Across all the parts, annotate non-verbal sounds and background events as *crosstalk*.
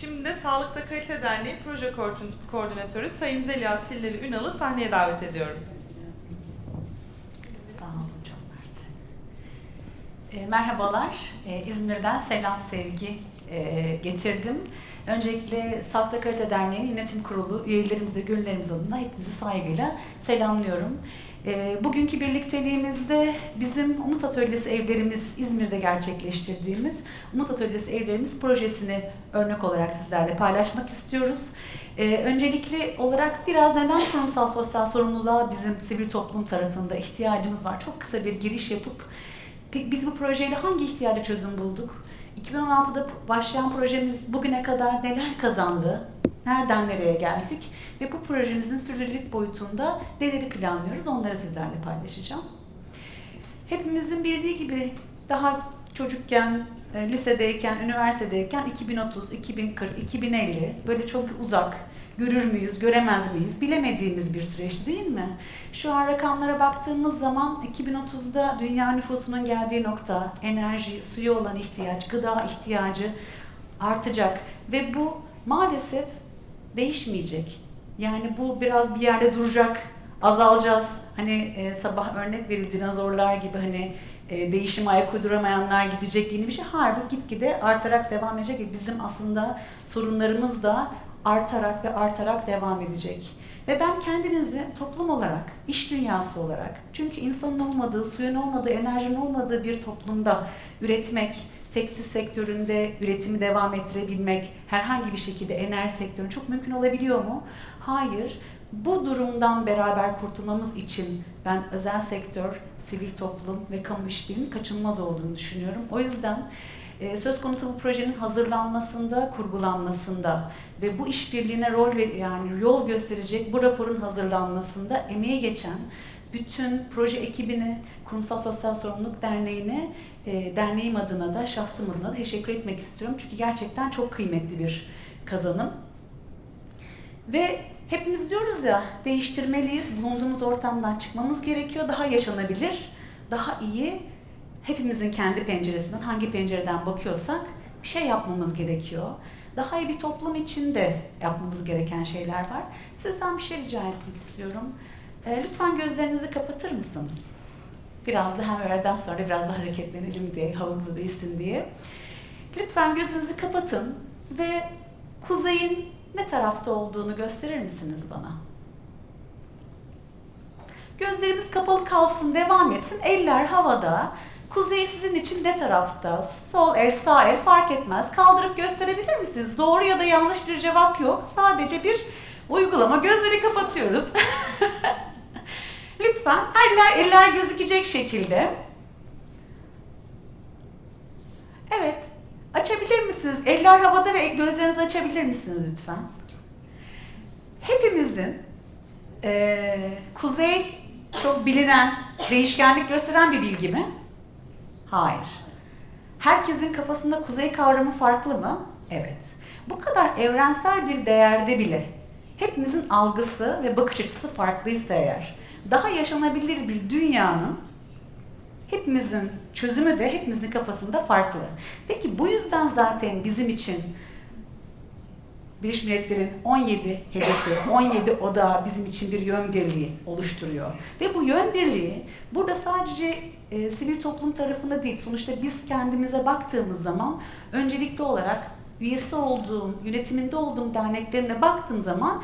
Şimdi de Sağlıkta Kalite Derneği Proje Koordin- Koordinatörü Sayın Zeliha Silleri Ünal'ı sahneye davet ediyorum. Sağ olun, çok mersi. E, merhabalar, e, İzmir'den selam, sevgi e, getirdim. Öncelikle Sağlıkta Kalite Derneği Yönetim Kurulu üyelerimize, gönüllerimiz adına hepinizi saygıyla selamlıyorum. E, bugünkü birlikteliğimizde bizim Umut Atölyesi evlerimiz İzmir'de gerçekleştirdiğimiz Umut Atölyesi evlerimiz projesini örnek olarak sizlerle paylaşmak istiyoruz. Ee, öncelikli olarak biraz neden kurumsal sosyal sorumluluğa bizim sivil toplum tarafında ihtiyacımız var? Çok kısa bir giriş yapıp biz bu projeyle hangi ihtiyaca çözüm bulduk? 2016'da başlayan projemiz bugüne kadar neler kazandı? Nereden nereye geldik? Ve bu projemizin sürdürülebilirlik boyutunda neleri planlıyoruz? Onları sizlerle paylaşacağım. Hepimizin bildiği gibi daha çocukken, e, lisedeyken, üniversitedeyken 2030, 2040, 2050 böyle çok uzak, görür müyüz, göremez miyiz bilemediğimiz bir süreç değil mi? Şu an rakamlara baktığımız zaman 2030'da dünya nüfusunun geldiği nokta, enerji, suya olan ihtiyaç, gıda ihtiyacı artacak ve bu maalesef değişmeyecek. Yani bu biraz bir yerde duracak, azalacağız. Hani e, sabah örnek verildi dinozorlar gibi hani e, değişime ayak uyduramayanlar gidecek yeni bir şey. Hayır bu gitgide artarak devam edecek ve bizim aslında sorunlarımız da artarak ve artarak devam edecek. Ve ben kendinizi toplum olarak, iş dünyası olarak, çünkü insanın olmadığı, suyun olmadığı, enerjinin olmadığı bir toplumda üretmek, tekstil sektöründe üretimi devam ettirebilmek, herhangi bir şekilde enerji sektörünün çok mümkün olabiliyor mu? Hayır. Bu durumdan beraber kurtulmamız için ben özel sektör, sivil toplum ve kamu işbirliğinin kaçınılmaz olduğunu düşünüyorum. O yüzden e, söz konusu bu projenin hazırlanmasında, kurgulanmasında ve bu işbirliğine rol ve yani yol gösterecek bu raporun hazırlanmasında emeği geçen bütün proje ekibini, Kurumsal Sosyal Sorumluluk Derneği'ne, e, derneğim adına da, şahsım adına da teşekkür etmek istiyorum. Çünkü gerçekten çok kıymetli bir kazanım. Ve hepimiz diyoruz ya, değiştirmeliyiz, bulunduğumuz ortamdan çıkmamız gerekiyor, daha yaşanabilir, daha iyi, hepimizin kendi penceresinden, hangi pencereden bakıyorsak bir şey yapmamız gerekiyor. Daha iyi bir toplum için de yapmamız gereken şeyler var. Sizden bir şey rica etmek istiyorum. E, lütfen gözlerinizi kapatır mısınız? Biraz da hem öğleden sonra biraz daha hareketlenelim diye, havamızı değilsin diye. Lütfen gözünüzü kapatın ve kuzeyin ne tarafta olduğunu gösterir misiniz bana? Gözlerimiz kapalı kalsın, devam etsin. Eller havada. Kuzey sizin için ne tarafta? Sol el, sağ el fark etmez. Kaldırıp gösterebilir misiniz? Doğru ya da yanlış bir cevap yok. Sadece bir uygulama. Gözleri kapatıyoruz. *laughs* Lütfen eller, eller gözükecek şekilde. Evet. Açabilir misiniz? Eller havada ve gözlerinizi açabilir misiniz lütfen? Hepimizin eee, kuzey çok bilinen, değişkenlik gösteren bir bilgi mi? Hayır. Herkesin kafasında kuzey kavramı farklı mı? Evet. Bu kadar evrensel bir değerde bile hepimizin algısı ve bakış açısı farklıysa eğer, daha yaşanabilir bir dünyanın hepimizin çözümü de hepimizin kafasında farklı. Peki bu yüzden zaten bizim için Birleşmiş Milletler'in 17 hedefi, 17 oda bizim için bir yön birliği oluşturuyor. Ve bu yön birliği burada sadece e, sivil toplum tarafında değil, sonuçta biz kendimize baktığımız zaman öncelikli olarak üyesi olduğum, yönetiminde olduğum derneklerine baktığım zaman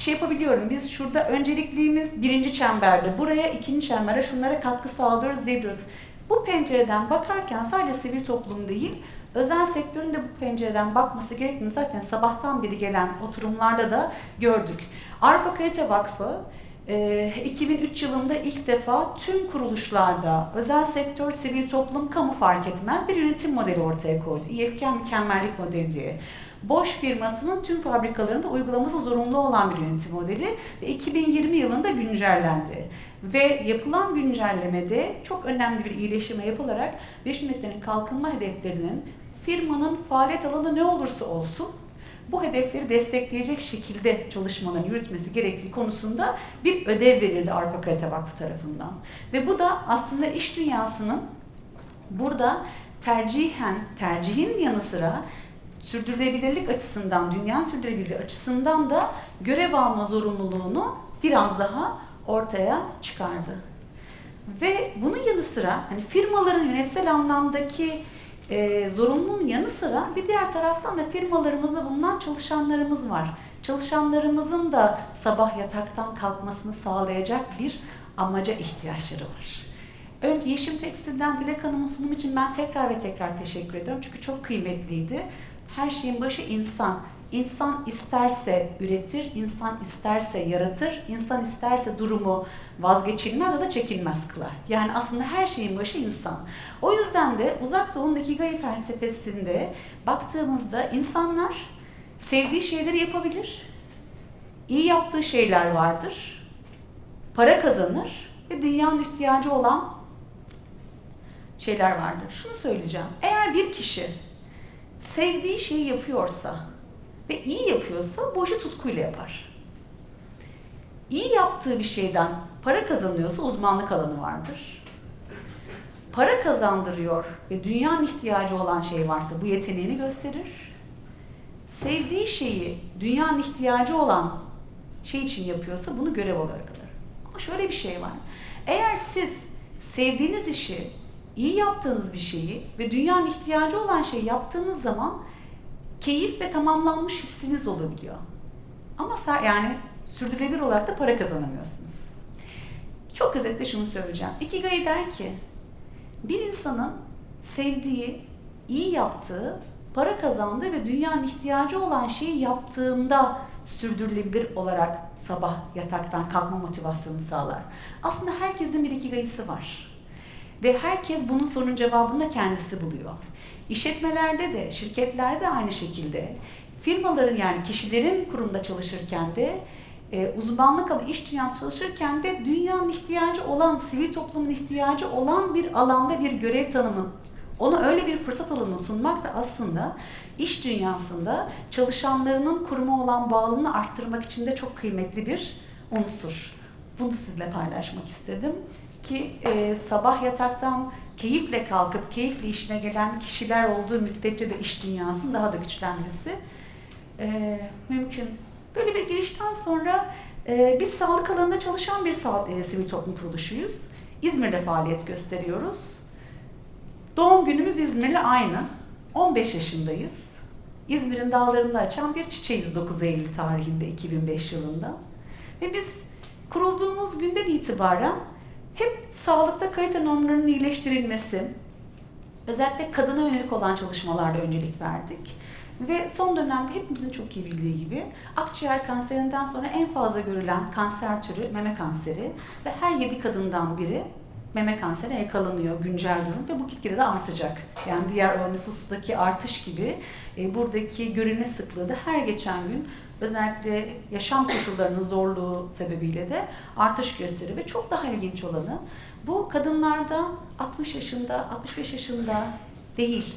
şey yapabiliyorum. Biz şurada öncelikliyimiz birinci çemberde, buraya ikinci çembere şunlara katkı sağlıyoruz diyoruz. Bu pencereden bakarken sadece sivil toplum değil, özel sektörün de bu pencereden bakması gerektiğini zaten sabahtan beri gelen oturumlarda da gördük. Avrupa Kalite Vakfı e, 2003 yılında ilk defa tüm kuruluşlarda özel sektör, sivil toplum, kamu fark etmez bir yönetim modeli ortaya koydu. İFK mükemmellik modeli diye. Boş firmasının tüm fabrikalarında uygulaması zorunlu olan bir yönetim modeli ve 2020 yılında güncellendi. Ve yapılan güncellemede çok önemli bir iyileştirme yapılarak Birleşmiş Milletler'in kalkınma hedeflerinin firmanın faaliyet alanı ne olursa olsun bu hedefleri destekleyecek şekilde çalışmalarını yürütmesi gerektiği konusunda bir ödev verildi Avrupa Kalite Vakfı tarafından. Ve bu da aslında iş dünyasının burada tercihen, tercihin yanı sıra sürdürülebilirlik açısından, dünya sürdürülebilirliği açısından da görev alma zorunluluğunu biraz daha ortaya çıkardı. Ve bunun yanı sıra hani firmaların yönetsel anlamdaki e, zorunluluğun yanı sıra bir diğer taraftan da firmalarımızda bulunan çalışanlarımız var. Çalışanlarımızın da sabah yataktan kalkmasını sağlayacak bir amaca ihtiyaçları var. Önce Yeşim Tekstil'den Dilek Hanım'ın sunumu için ben tekrar ve tekrar teşekkür ediyorum. Çünkü çok kıymetliydi. Her şeyin başı insan. İnsan isterse üretir, insan isterse yaratır, insan isterse durumu vazgeçilmez ya da çekilmez kılar. Yani aslında her şeyin başı insan. O yüzden de Uzak Doğu'nun Ikigai felsefesinde baktığımızda insanlar sevdiği şeyleri yapabilir, iyi yaptığı şeyler vardır, para kazanır ve dünyanın ihtiyacı olan şeyler vardır. Şunu söyleyeceğim. Eğer bir kişi sevdiği şeyi yapıyorsa ve iyi yapıyorsa bu işi tutkuyla yapar. İyi yaptığı bir şeyden para kazanıyorsa uzmanlık alanı vardır. Para kazandırıyor ve dünyanın ihtiyacı olan şey varsa bu yeteneğini gösterir. Sevdiği şeyi dünyanın ihtiyacı olan şey için yapıyorsa bunu görev olarak alır. Ama şöyle bir şey var. Eğer siz sevdiğiniz işi, iyi yaptığınız bir şeyi ve dünyanın ihtiyacı olan şeyi yaptığınız zaman keyif ve tamamlanmış hissiniz olabiliyor. Ama yani sürdürülebilir olarak da para kazanamıyorsunuz. Çok özetle şunu söyleyeceğim. Ikigai der ki, bir insanın sevdiği, iyi yaptığı, para kazandığı ve dünyanın ihtiyacı olan şeyi yaptığında sürdürülebilir olarak sabah yataktan kalkma motivasyonu sağlar. Aslında herkesin bir ikigayısı var. Ve herkes bunun sorunun cevabını da kendisi buluyor. İşletmelerde de, şirketlerde de aynı şekilde, firmaların yani kişilerin kurumda çalışırken de, e, uzmanlık alı iş dünyası çalışırken de dünyanın ihtiyacı olan, sivil toplumun ihtiyacı olan bir alanda bir görev tanımı, ona öyle bir fırsat alanı sunmak da aslında iş dünyasında çalışanlarının kuruma olan bağlılığını arttırmak için de çok kıymetli bir unsur. Bunu sizinle paylaşmak istedim ki e, sabah yataktan keyifle kalkıp keyifle işine gelen kişiler olduğu müddetçe de iş dünyasının daha da güçlenmesi e, mümkün. Böyle bir girişten sonra e, biz sağlık alanında çalışan bir sağ, e, sivil toplum kuruluşuyuz. İzmir'de faaliyet gösteriyoruz. Doğum günümüz İzmir'le aynı. 15 yaşındayız. İzmir'in dağlarında açan bir çiçeğiz 9 Eylül tarihinde 2005 yılında. Ve biz kurulduğumuz günden itibaren hep sağlıkta kalite normlarının iyileştirilmesi, özellikle kadına yönelik olan çalışmalarda öncelik verdik. Ve son dönemde hepimizin çok iyi bildiği gibi akciğer kanserinden sonra en fazla görülen kanser türü meme kanseri ve her 7 kadından biri meme kanserine yakalanıyor güncel durum ve bu gitgide de artacak. Yani diğer nüfustaki artış gibi e, buradaki görülme sıklığı da her geçen gün özellikle yaşam koşullarının zorluğu sebebiyle de artış gösteriyor ve çok daha ilginç olanı bu kadınlarda 60 yaşında, 65 yaşında değil.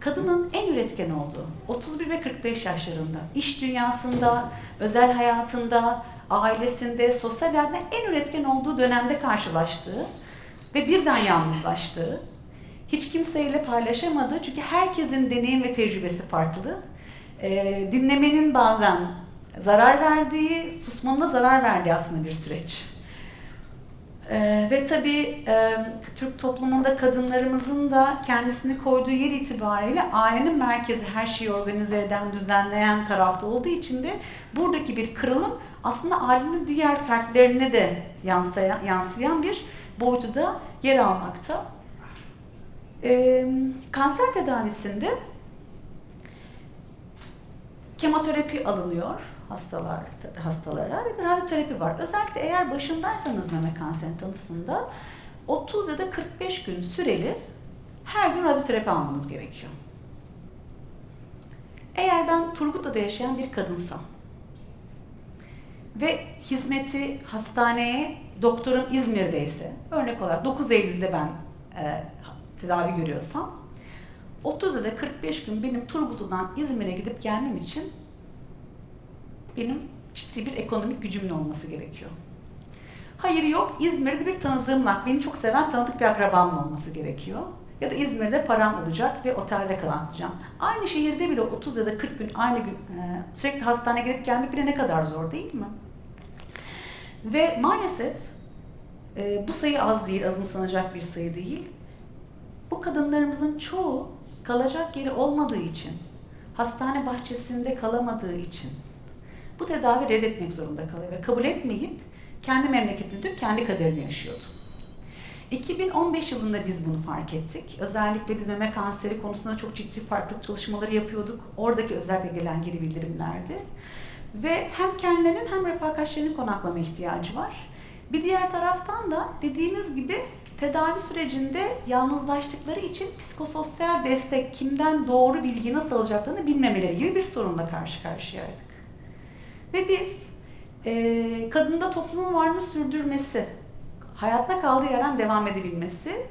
Kadının en üretken olduğu 31 ve 45 yaşlarında, iş dünyasında, özel hayatında, ailesinde, sosyal hayatında en üretken olduğu dönemde karşılaştığı ve birden yalnızlaştığı, hiç kimseyle paylaşamadığı çünkü herkesin deneyim ve tecrübesi farklı. Ee, dinlemenin bazen zarar verdiği, susmanın da zarar verdiği aslında bir süreç. Ee, ve tabii e, Türk toplumunda kadınlarımızın da kendisini koyduğu yer itibariyle ailenin merkezi her şeyi organize eden, düzenleyen tarafta olduğu için de buradaki bir kırılım aslında ailenin diğer fertlerine de yansıyan, yansıyan bir boyutu da yer almakta. Ee, kanser tedavisinde kemoterapi alınıyor hastalar hastalara ve radyoterapi var. Özellikle eğer başındaysanız meme kanseri tanısında 30 ya da 45 gün süreli her gün radyoterapi almanız gerekiyor. Eğer ben Turgut'ta yaşayan bir kadınsam ve hizmeti hastaneye doktorum İzmir'deyse, örnek olarak 9 Eylül'de ben e, tedavi görüyorsam, 30 ya da 45 gün benim Turgut'tan İzmir'e gidip gelmem için benim ciddi bir ekonomik gücümün olması gerekiyor. Hayır yok, İzmir'de bir tanıdığım var. Beni çok seven tanıdık bir akrabamın olması gerekiyor. ya da İzmir'de param olacak ve otelde kalacağım. Aynı şehirde bile 30 ya da 40 gün aynı gün e, sürekli hastaneye gidip gelmek bile ne kadar zor değil mi? Ve maalesef e, bu sayı az değil, azımsanacak bir sayı değil. Bu kadınlarımızın çoğu kalacak yeri olmadığı için, hastane bahçesinde kalamadığı için bu tedavi reddetmek zorunda kalıyor ve kabul etmeyip kendi memleketinde kendi kaderini yaşıyordu. 2015 yılında biz bunu fark ettik. Özellikle biz meme kanseri konusunda çok ciddi farklı çalışmaları yapıyorduk. Oradaki özellikle gelen geri bildirimlerdi. Ve hem kendilerinin hem refakatçilerinin konaklama ihtiyacı var. Bir diğer taraftan da dediğiniz gibi tedavi sürecinde yalnızlaştıkları için psikososyal destek kimden doğru bilgi nasıl alacaklarını bilmemeleri gibi bir sorunla karşı karşıyaydık. Ve biz e, kadında toplumun varlığını sürdürmesi, hayatta kaldığı yerden devam edebilmesi,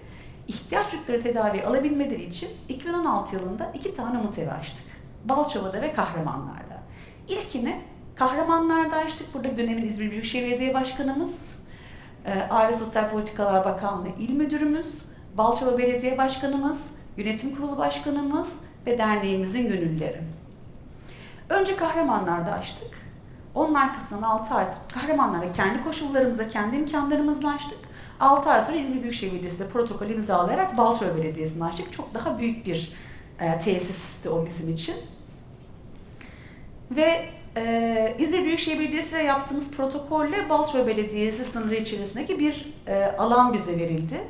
ihtiyaç duydukları tedaviyi alabilmeleri için 2016 yılında iki tane umut evi açtık. Balçova'da ve Kahramanlar'da. İlkini Kahramanlar'da açtık. Burada dönemin İzmir Büyükşehir Belediye Başkanımız, e, Aile Sosyal Politikalar Bakanlığı İl Müdürümüz, Balçova Belediye Başkanımız, Yönetim Kurulu Başkanımız ve derneğimizin gönülleri. Önce Kahramanlar'da açtık. Onun arkasından 6 ay Kahramanlar'da kendi koşullarımıza, kendi imkanlarımızla açtık. 6 ay sonra İzmir Büyükşehir Belediyesi'yle protokol imzalayarak Balçova Belediyesi'ni açtık. Çok daha büyük bir e, tesisti o bizim için. Ve e, İzmir Büyükşehir Belediyesi yaptığımız protokolle Balçova Belediyesi sınırı içerisindeki bir e, alan bize verildi.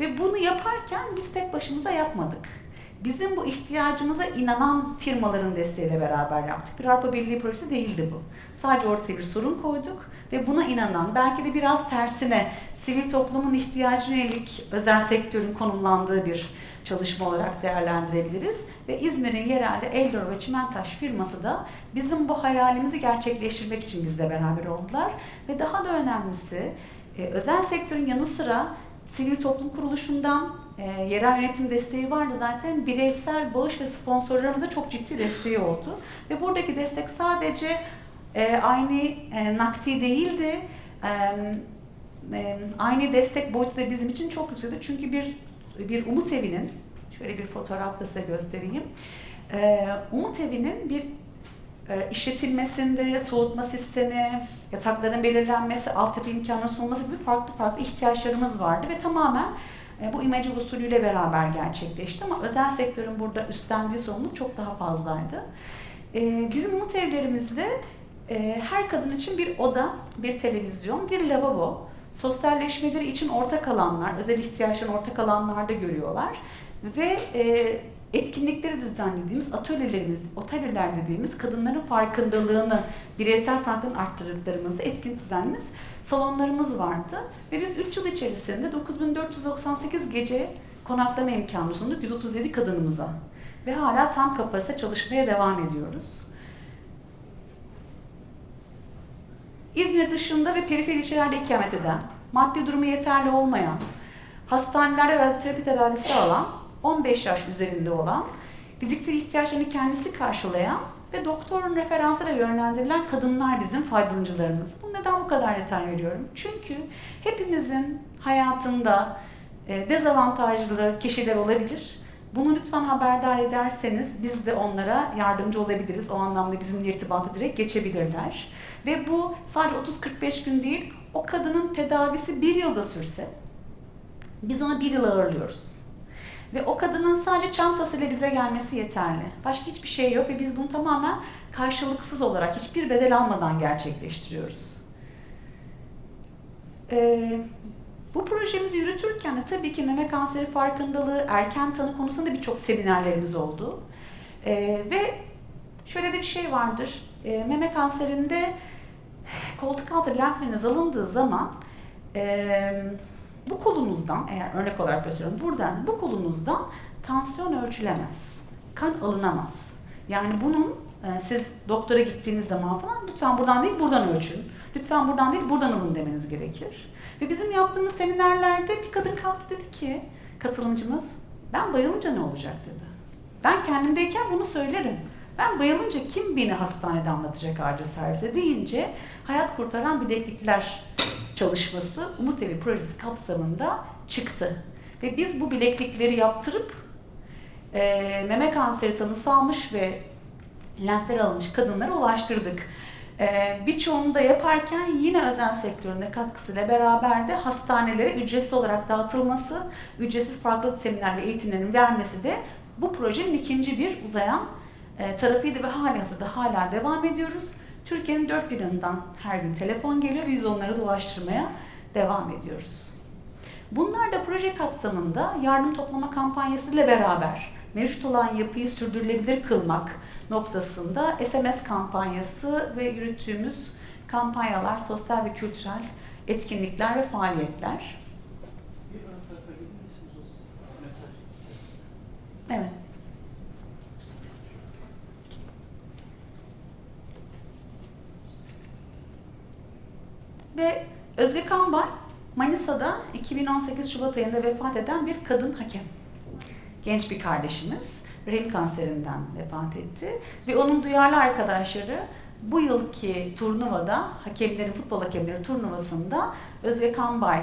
Ve bunu yaparken biz tek başımıza yapmadık. Bizim bu ihtiyacımıza inanan firmaların desteğiyle beraber yaptık. Bir Avrupa Birliği projesi değildi bu. Sadece ortaya bir sorun koyduk ve buna inanan, belki de biraz tersine sivil toplumun ihtiyacına yönelik özel sektörün konumlandığı bir çalışma olarak değerlendirebiliriz. Ve İzmir'in yerelde Eldor ve Çimentaş firması da bizim bu hayalimizi gerçekleştirmek için bizle beraber oldular. Ve daha da önemlisi e, özel sektörün yanı sıra sivil toplum kuruluşundan e, yerel yönetim desteği vardı zaten. Bireysel bağış ve sponsorlarımıza çok ciddi desteği oldu. Ve buradaki destek sadece e, aynı e, nakdi değildi. E, e, aynı destek boyutu da bizim için çok yüksekti. Çünkü bir bir Umut Evi'nin, şöyle bir fotoğraf da size göstereyim. E, Umut Evi'nin bir e, işletilmesinde, soğutma sistemi, yatakların belirlenmesi, altyapı imkanı sunulması gibi farklı farklı ihtiyaçlarımız vardı ve tamamen bu imece usulüyle beraber gerçekleşti ama özel sektörün burada üstlendiği sorumluluk çok daha fazlaydı. E, bizim umut evlerimizde e, her kadın için bir oda, bir televizyon, bir lavabo, sosyalleşmeleri için ortak alanlar, özel ihtiyaçların ortak alanlarda görüyorlar ve e, etkinlikleri düzenlediğimiz atölyelerimiz, atölyeler dediğimiz kadınların farkındalığını, bireysel farkını arttırdıklarımızda etkinlik düzenlediğimiz salonlarımız vardı. Ve biz 3 yıl içerisinde 9498 gece konaklama imkanı sunduk 137 kadınımıza. Ve hala tam kapasite çalışmaya devam ediyoruz. İzmir dışında ve periferi ilçelerde ikamet eden, maddi durumu yeterli olmayan, hastanelerde radyoterapi tedavisi alan, 15 yaş üzerinde olan, fiziksel ihtiyaçlarını kendisi karşılayan ve doktorun referansıyla yönlendirilen kadınlar bizim faydalanıcılarımız. Bu neden bu kadar detay veriyorum? Çünkü hepimizin hayatında e, dezavantajlı kişiler olabilir. Bunu lütfen haberdar ederseniz biz de onlara yardımcı olabiliriz. O anlamda bizimle irtibata direkt geçebilirler. Ve bu sadece 30-45 gün değil, o kadının tedavisi bir yılda sürse, biz onu bir yıl ağırlıyoruz. Ve o kadının sadece çantasıyla bize gelmesi yeterli. Başka hiçbir şey yok ve biz bunu tamamen karşılıksız olarak, hiçbir bedel almadan gerçekleştiriyoruz. Ee, bu projemizi yürütürken de tabii ki meme kanseri farkındalığı, erken tanı konusunda birçok seminerlerimiz oldu. Ee, ve şöyle de bir şey vardır. Ee, meme kanserinde koltuk altı lenfiniz alındığı zaman e, bu kolunuzdan, eğer örnek olarak götürüyorum, buradan bu kolunuzdan tansiyon ölçülemez. Kan alınamaz. Yani bunun e, siz doktora gittiğiniz zaman falan lütfen buradan değil buradan ölçün. Lütfen buradan değil buradan alın demeniz gerekir. Ve bizim yaptığımız seminerlerde bir kadın kalktı dedi ki katılımcımız ben bayılınca ne olacak dedi. Ben kendimdeyken bunu söylerim. Ben bayılınca kim beni hastanede anlatacak acil servise deyince hayat kurtaran bileklikler çalışması Umut Evi projesi kapsamında çıktı. Ve biz bu bileklikleri yaptırıp e, meme kanseri tanısı almış ve lentler almış kadınlara ulaştırdık. E, birçoğunu da yaparken yine özel sektöründe katkısıyla beraber de hastanelere ücretsiz olarak dağıtılması, ücretsiz farklı seminer ve eğitimlerin vermesi de bu projenin ikinci bir uzayan e, tarafıydı ve hali hazırda hala devam ediyoruz. Türkiye'nin dört bir yanından her gün telefon geliyor biz onları dolaştırmaya devam ediyoruz. Bunlar da proje kapsamında yardım toplama kampanyası ile beraber mevcut olan yapıyı sürdürülebilir kılmak noktasında SMS kampanyası ve yürüttüğümüz kampanyalar, sosyal ve kültürel etkinlikler ve faaliyetler. Evet. Ve Özge Kambay, Manisa'da 2018 Şubat ayında vefat eden bir kadın hakem. Genç bir kardeşimiz. Rahim kanserinden vefat etti. Ve onun duyarlı arkadaşları bu yılki turnuvada, hakemlerin, futbol hakemleri turnuvasında Özge Kambay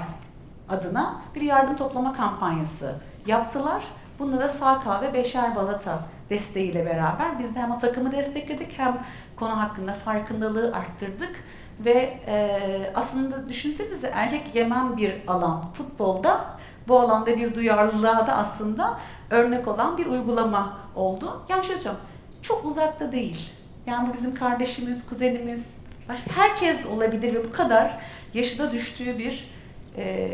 adına bir yardım toplama kampanyası yaptılar. Bunda da Saka ve Beşer Balata desteğiyle beraber biz de hem o takımı destekledik hem konu hakkında farkındalığı arttırdık. Ve e, aslında düşünsenize erkek yemen bir alan futbolda bu alanda bir duyarlılığa da aslında örnek olan bir uygulama oldu. Yani şöyle söyleyeyim, çok uzakta değil. Yani bu bizim kardeşimiz, kuzenimiz, herkes olabilir ve bu kadar yaşına düştüğü bir e,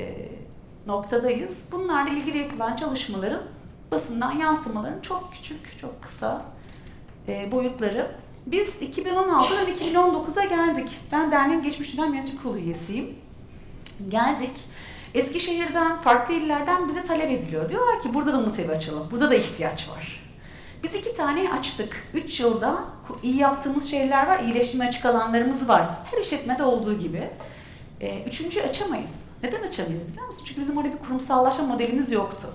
noktadayız. Bunlarla ilgili yapılan çalışmaların basından yansımaların çok küçük, çok kısa e, boyutları. Biz 2016'dan 2019'a geldik. Ben derneğin geçmiş dönem yönetim kurulu üyesiyim. Geldik. Eskişehir'den, farklı illerden bize talep ediliyor. Diyorlar ki burada da umut açalım, burada da ihtiyaç var. Biz iki tane açtık. Üç yılda iyi yaptığımız şeyler var, iyileşme açık alanlarımız var. Her işletmede olduğu gibi. Ee, üçüncüyü açamayız. Neden açamayız biliyor musun? Çünkü bizim orada bir kurumsallaşma modelimiz yoktu.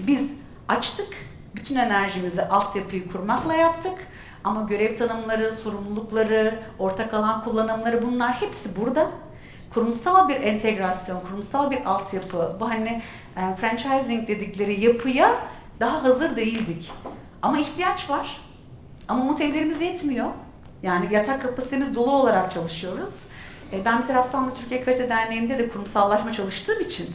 Biz açtık, bütün enerjimizi altyapıyı kurmakla yaptık. Ama görev tanımları, sorumlulukları, ortak alan kullanımları bunlar hepsi burada. Kurumsal bir entegrasyon, kurumsal bir altyapı, bu hani e, franchising dedikleri yapıya daha hazır değildik. Ama ihtiyaç var. Ama umut yetmiyor. Yani yatak kapasitemiz dolu olarak çalışıyoruz. E, ben bir taraftan da Türkiye Kalite Derneği'nde de kurumsallaşma çalıştığım için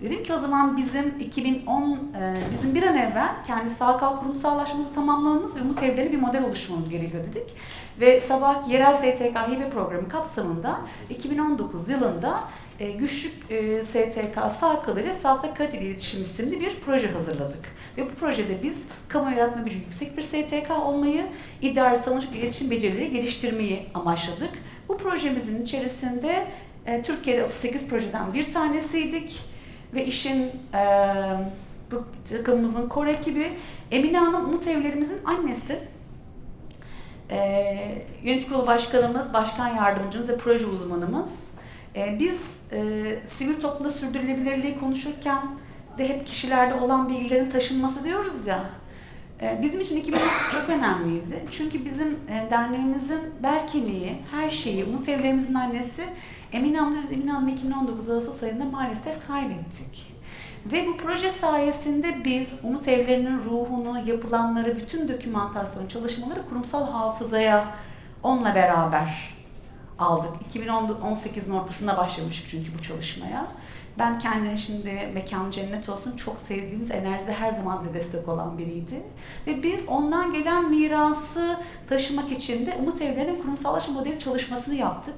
dedim ki o zaman bizim 2010, e, bizim bir an evvel kendi sağkal kurumsallaşmamızı tamamlamamız ve umut evleri bir model oluşturmamız gerekiyor dedik. Ve sabah yerel STK hibe programı kapsamında 2019 yılında e, Güçlük e, STK Sağkalı ile Sağlıkta Kaliteli İletişim isimli bir proje hazırladık. Ve bu projede biz kamu yaratma gücü yüksek bir STK olmayı, idari savunuculuk iletişim becerileri geliştirmeyi amaçladık. Bu projemizin içerisinde e, Türkiye'de 38 projeden bir tanesiydik ve işin e, bu takımımızın kor ekibi Emine Hanım Umut Evlerimizin annesi. E, yönetim kurulu başkanımız, başkan yardımcımız ve proje uzmanımız. E, biz e, sivil toplumda sürdürülebilirliği konuşurken de hep kişilerde olan bilgilerin taşınması diyoruz ya. E, bizim için 2019 çok önemliydi. Çünkü bizim e, derneğimizin bel kemiği, her şeyi, Umut Evlerimizin annesi Emine Hanım, Emine Hanım 2019 Ağustos ayında maalesef kaybettik. Ve bu proje sayesinde biz Umut Evleri'nin ruhunu, yapılanları, bütün dokümantasyon çalışmaları kurumsal hafızaya onunla beraber aldık. 2018'in ortasında başlamıştık çünkü bu çalışmaya. Ben kendine şimdi mekan cennet olsun çok sevdiğimiz enerjisi her zaman bize destek olan biriydi. Ve biz ondan gelen mirası taşımak için de Umut Evleri'nin kurumsallaşma modeli çalışmasını yaptık.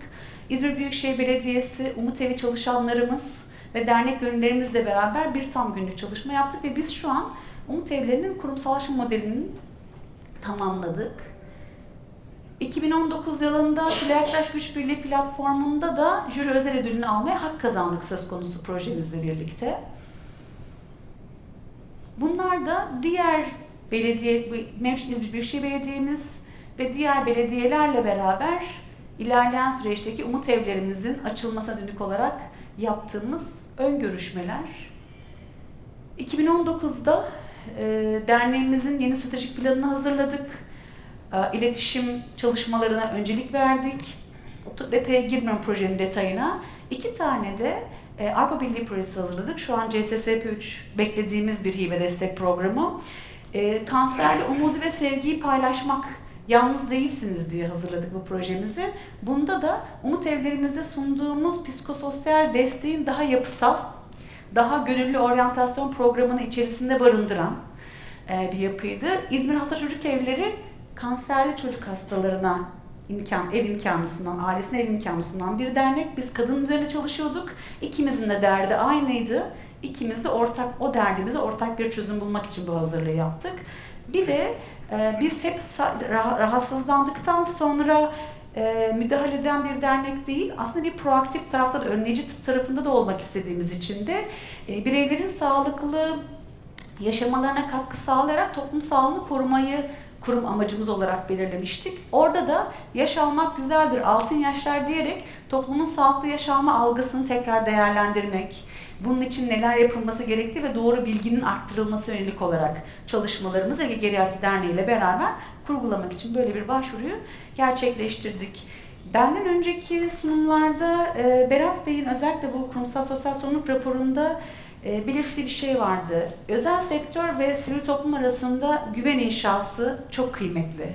İzmir Büyükşehir Belediyesi, Umut Evi çalışanlarımız ve dernek gönüllerimizle beraber bir tam günlük çalışma yaptık ve biz şu an Umut Evleri'nin kurumsallaşma modelini tamamladık. 2019 yılında Plaktaş Güç Birliği platformunda da jüri özel ödülünü almaya hak kazandık söz konusu projemizle birlikte. Bunlar da diğer belediye, mevcut İzmir Büyükşehir Belediye'miz ve diğer belediyelerle beraber ilerleyen süreçteki umut evlerimizin açılmasına dönük olarak yaptığımız ön görüşmeler. 2019'da e, derneğimizin yeni stratejik planını hazırladık. E, iletişim çalışmalarına öncelik verdik. Detaya girmiyorum projenin detayına. İki tane de e, Avrupa Birliği projesi hazırladık. Şu an CSSP3 beklediğimiz bir hibe destek programı. E, kanserli umudu ve sevgiyi paylaşmak yalnız değilsiniz diye hazırladık bu projemizi. Bunda da umut evlerimizde sunduğumuz psikososyal desteğin daha yapısal, daha gönüllü oryantasyon programını içerisinde barındıran e, bir yapıydı. İzmir Hasta Çocuk Evleri kanserli çocuk hastalarına imkan, ev imkanı sunan, ailesine ev imkanı sunan bir dernek. Biz kadın üzerine çalışıyorduk. İkimizin de derdi aynıydı. İkimiz de ortak, o derdimize ortak bir çözüm bulmak için bu hazırlığı yaptık. Bir de e, biz hep rahatsızlandıktan sonra e, müdahale eden bir dernek değil, aslında bir proaktif tarafta da, önleyici tarafında da olmak istediğimiz için de e, bireylerin sağlıklı yaşamalarına katkı sağlayarak toplum sağlığını korumayı kurum amacımız olarak belirlemiştik. Orada da yaş almak güzeldir, altın yaşlar diyerek toplumun sağlıklı yaşama algısını tekrar değerlendirmek, bunun için neler yapılması gerektiği ve doğru bilginin arttırılması yönelik olarak çalışmalarımızı Ege Geriatri Derneği ile beraber kurgulamak için böyle bir başvuruyu gerçekleştirdik. Benden önceki sunumlarda Berat Bey'in özellikle bu kurumsal sosyal sorumluluk raporunda e, belirttiği bir şey vardı. Özel sektör ve sivil toplum arasında güven inşası çok kıymetli.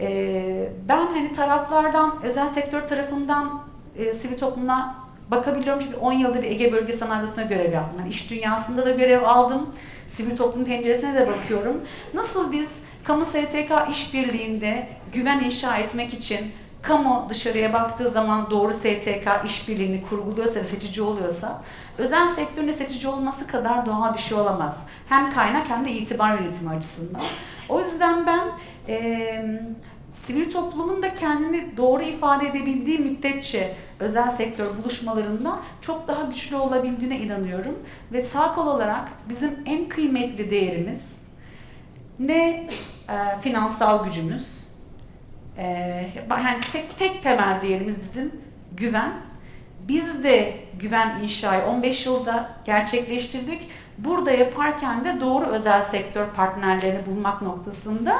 E, ben hani taraflardan, özel sektör tarafından e, sivil toplumla bakabiliyorum çünkü 10 yıldır Ege Bölge Sanayi görev yaptım. Yani iş dünyasında da görev aldım. Sivil toplum penceresine de bakıyorum. Nasıl biz kamu STK işbirliğinde güven inşa etmek için kamu dışarıya baktığı zaman doğru STK işbirliğini kurguluyorsa ve seçici oluyorsa özel sektörün de seçici olması kadar doğal bir şey olamaz. Hem kaynak hem de itibar yönetimi açısından. O yüzden ben eee sivil toplumun da kendini doğru ifade edebildiği müddetçe özel sektör buluşmalarında çok daha güçlü olabildiğine inanıyorum. Ve sağ kol olarak bizim en kıymetli değerimiz ne e, finansal gücümüz, e, yani tek, tek temel değerimiz bizim güven. Biz de güven inşayı 15 yılda gerçekleştirdik. Burada yaparken de doğru özel sektör partnerlerini bulmak noktasında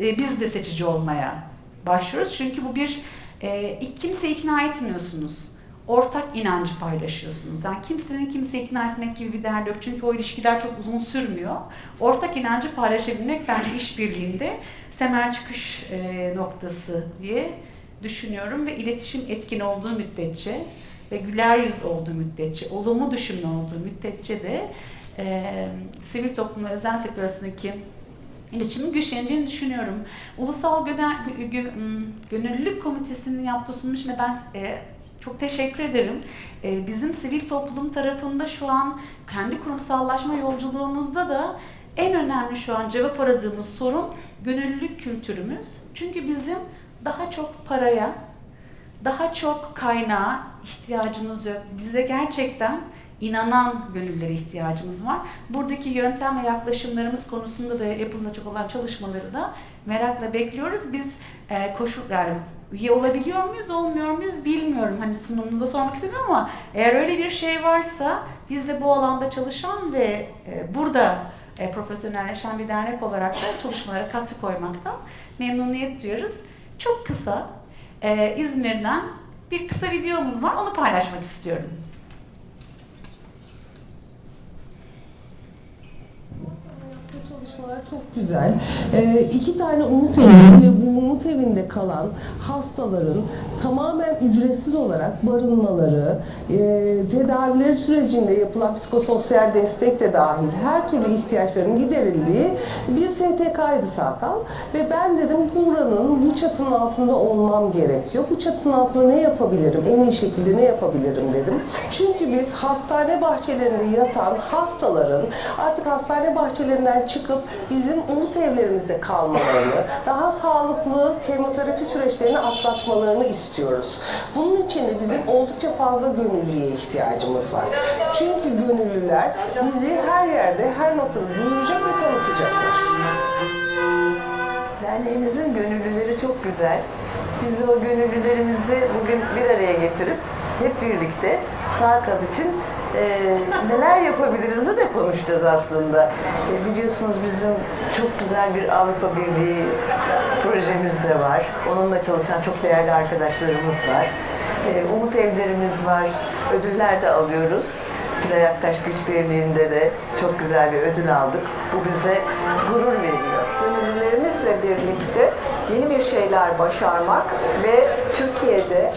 e, biz de seçici olmaya başlıyoruz. Çünkü bu bir e, kimse ikna etmiyorsunuz. Ortak inancı paylaşıyorsunuz. Yani kimsenin kimseyi ikna etmek gibi bir derdi yok. Çünkü o ilişkiler çok uzun sürmüyor. Ortak inancı paylaşabilmek bence işbirliğinde temel çıkış e, noktası diye düşünüyorum ve iletişim etkin olduğu müddetçe ve güler yüz olduğu müddetçe, olumlu düşünme olduğu müddetçe de e, sivil toplumla özel sektör arasındaki iletişimin güçleneceğini düşünüyorum. Ulusal hmm, Gönüllülük Komitesi'nin yaptığı sunum için ben e, çok teşekkür ederim. E, bizim sivil toplum tarafında şu an kendi kurumsallaşma yolculuğumuzda da en önemli şu an cevap aradığımız sorun gönüllülük kültürümüz. Çünkü bizim daha çok paraya, daha çok kaynağa ihtiyacımız yok. Bize gerçekten inanan gönüllere ihtiyacımız var. Buradaki yöntem ve yaklaşımlarımız konusunda da yapılacak olan çalışmaları da merakla bekliyoruz. Biz e, koşul yani üye olabiliyor muyuz, olmuyor muyuz bilmiyorum. Hani sunumunuza sormak istedim ama eğer öyle bir şey varsa biz de bu alanda çalışan ve e, burada e, profesyonelleşen bir dernek olarak da çalışmalara katkı koymaktan memnuniyet duyuyoruz. Çok kısa e, İzmir'den bir kısa videomuz var. Onu paylaşmak istiyorum. Bu çalışmalar çok güzel. Ee, iki tane umut evi ve bu umut evinde kalan hastaların tamamen ücretsiz olarak barınmaları, e, tedavileri sürecinde yapılan psikososyal destek de dahil her türlü ihtiyaçların giderildiği bir STK'ydı Sakal. Ve ben dedim buranın bu çatının altında olmam gerekiyor. Bu çatının altında ne yapabilirim? En iyi şekilde ne yapabilirim dedim. Çünkü biz hastane bahçelerinde yatan hastaların artık hastane bahçelerinden çıkıp bizim umut evlerimizde kalmalarını, daha sağlıklı kemoterapi süreçlerini atlatmalarını istiyoruz. Bunun için de bizim oldukça fazla gönüllüye ihtiyacımız var. Çünkü gönüllüler bizi her yerde, her noktada duyuracak ve tanıtacaklar. Derneğimizin gönüllüleri çok güzel. Biz de o gönüllülerimizi bugün bir araya getirip hep birlikte Sarkat için e, neler yapabiliriz de konuşacağız aslında. E, biliyorsunuz bizim çok güzel bir Avrupa Birliği projemiz de var. Onunla çalışan çok değerli arkadaşlarımız var. Ee, Umut evlerimiz var. Ödüller de alıyoruz. Tülay Aktaş Güç Birliği'nde de çok güzel bir ödül aldık. Bu bize gurur veriyor. gönüllülerimizle birlikte yeni bir şeyler başarmak ve Türkiye'de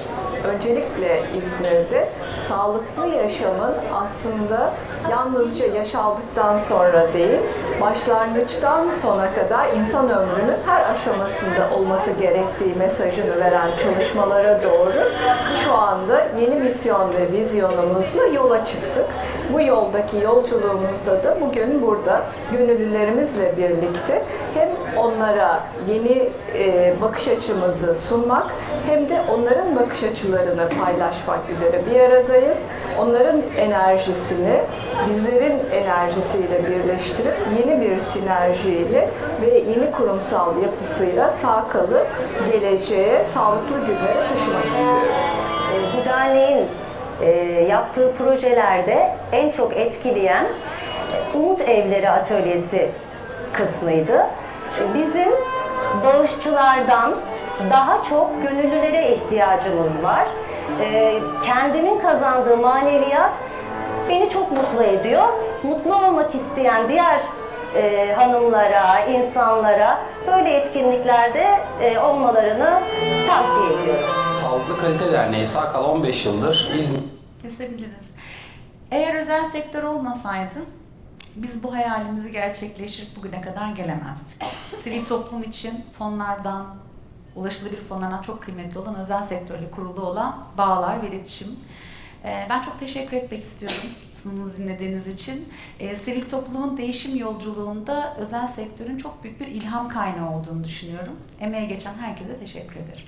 öncelikle İzmir'de sağlıklı yaşamın aslında yalnızca yaş aldıktan sonra değil, başlangıçtan sona kadar insan ömrünün her aşamasında olması gerektiği mesajını veren çalışmalara doğru şu anda yeni misyon ve vizyonumuzla yola çıktık. Bu yoldaki yolculuğumuzda da bugün burada gönüllülerimizle birlikte hem onlara yeni e, bakış açımızı sunmak hem de onların bakış açılarını paylaşmak üzere bir aradayız. Onların enerjisini bizlerin enerjisiyle birleştirip yeni bir sinerjiyle ve yeni kurumsal yapısıyla sağ kalı geleceğe, sağlıklı günlere taşımak istiyoruz. E, Bu derneğin e, yaptığı projelerde en çok etkileyen Umut Evleri Atölyesi kısmıydı. Bizim bağışçılardan daha çok gönüllülere ihtiyacımız var. E, Kendimin kazandığı maneviyat beni çok mutlu ediyor. Mutlu olmak isteyen diğer e, hanımlara, insanlara böyle etkinliklerde e, olmalarını tavsiye ediyorum. Sağlıklı Kalite Derneği Sakal 15 yıldır İzmir Kesebiliriz. Eğer özel sektör olmasaydı biz bu hayalimizi gerçekleştirip bugüne kadar gelemezdik. Sivil toplum için fonlardan, ulaşılabilir fonlardan çok kıymetli olan özel sektörle kurulu olan bağlar ve iletişim. Ee, Ben çok teşekkür etmek istiyorum sunumunuzu dinlediğiniz için. Ee, Sivil toplumun değişim yolculuğunda özel sektörün çok büyük bir ilham kaynağı olduğunu düşünüyorum. Emeğe geçen herkese teşekkür ederim.